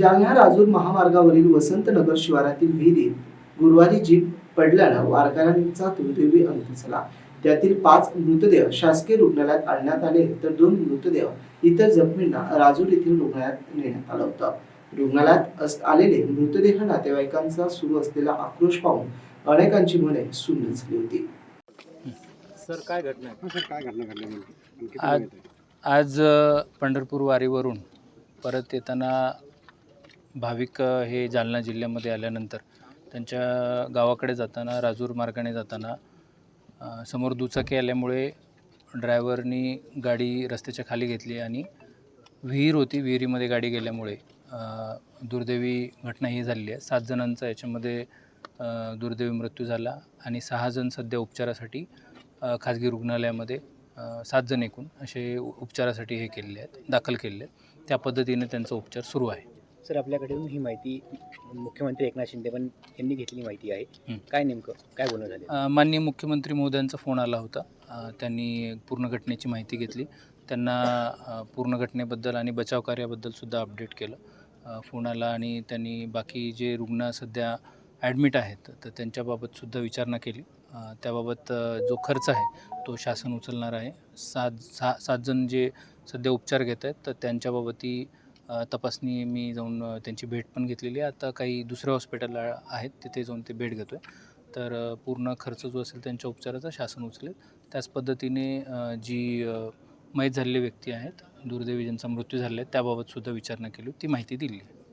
जालना राजूर महामार्गावरील वसंतनगर शिवारातील विहिरीत गुरुवारी जीप पडल्यानं वारकऱ्यांचा दुर्दैवी अंत झाला. त्यातील पाच मृतदेह शासकीय रुग्णालयात आणण्यात आले तर दोन मृतदेह इतर जखमींना राजूर येथील रुग्णालयात नेण्यात आलं होतं. रुग्णालयात आलेले मृतदेह नातेवाईकांचा सुरू असलेला आक्रोश पाहून अनेकांची मने सुन्न झाली होती. सर काय घटना आहे? सर काय घटना घडली नेमकी? आणि किती आज- पंढरपूर वारीवरून परत येताना भाविक हे जालना जिल्ह्यामध्ये आल्यानंतर त्यांच्या गावाकडे जाताना राजूर मार्गाने जाताना समोर दुचाकी आल्यामुळे ड्रायव्हरनी गाडी रस्त्याच्या खाली घेतली आणि विहीर होती. विहिरीमध्ये गाडी गेल्यामुळे दुर्दैवी घटना ही झालेली आहे. सात जणांचा याच्यामध्ये दुर्दैवी मृत्यू झाला आणि सहा जण सध्या उपचारासाठी खाजगी रुग्णालयामध्ये सात जण एकूण असे उपचारासाठी हे केलेले आहेत दाखल केलेले आहेत. त्या पद्धतीने त्यांचा उपचार सुरू आहे. सर आपल्याकडून ही माहिती मुख्यमंत्री एकनाथ शिंदे पण यांनी घेतलेली माहिती आहे. काय नेमकं? काय बोलणं झाले माननीय मुख्यमंत्री महोदयांचा फोन आला होता. त्यांनी पूर्ण घटनेची माहिती घेतली. त्यांना पूर्ण घटनेबद्दल आणि बचाव कार्याबद्दल सुद्धा अपडेट केलं. फोन आला आणि त्यांनी बाकी जे रुग्ण सध्या ॲडमिट आहेत तर त्यांच्याबाबत सुद्धा विचारणा केली. त्याबाबत जो खर्च आहे तो शासन उचलणार आहे. सात सहा सात जण जे सध्या उपचार घेत आहेत तर त्यांच्याबाबतही तपासणी मी जाऊन त्यांची भेट पण घेतलेली आहे. आता काही दुसऱ्या हॉस्पिटलला आहेत तिथे जाऊन ते भेट घेतो आहे तर पूर्ण खर्च जो असेल त्यांच्या उपचाराचा शासन उचलेल. त्याच पद्धतीने जी मयत झालेले व्यक्ती आहेत दुर्दैवी ज्यांचा मृत्यू झालेला आहे त्याबाबतसुद्धा विचारणा केली ती माहिती दिली. आहे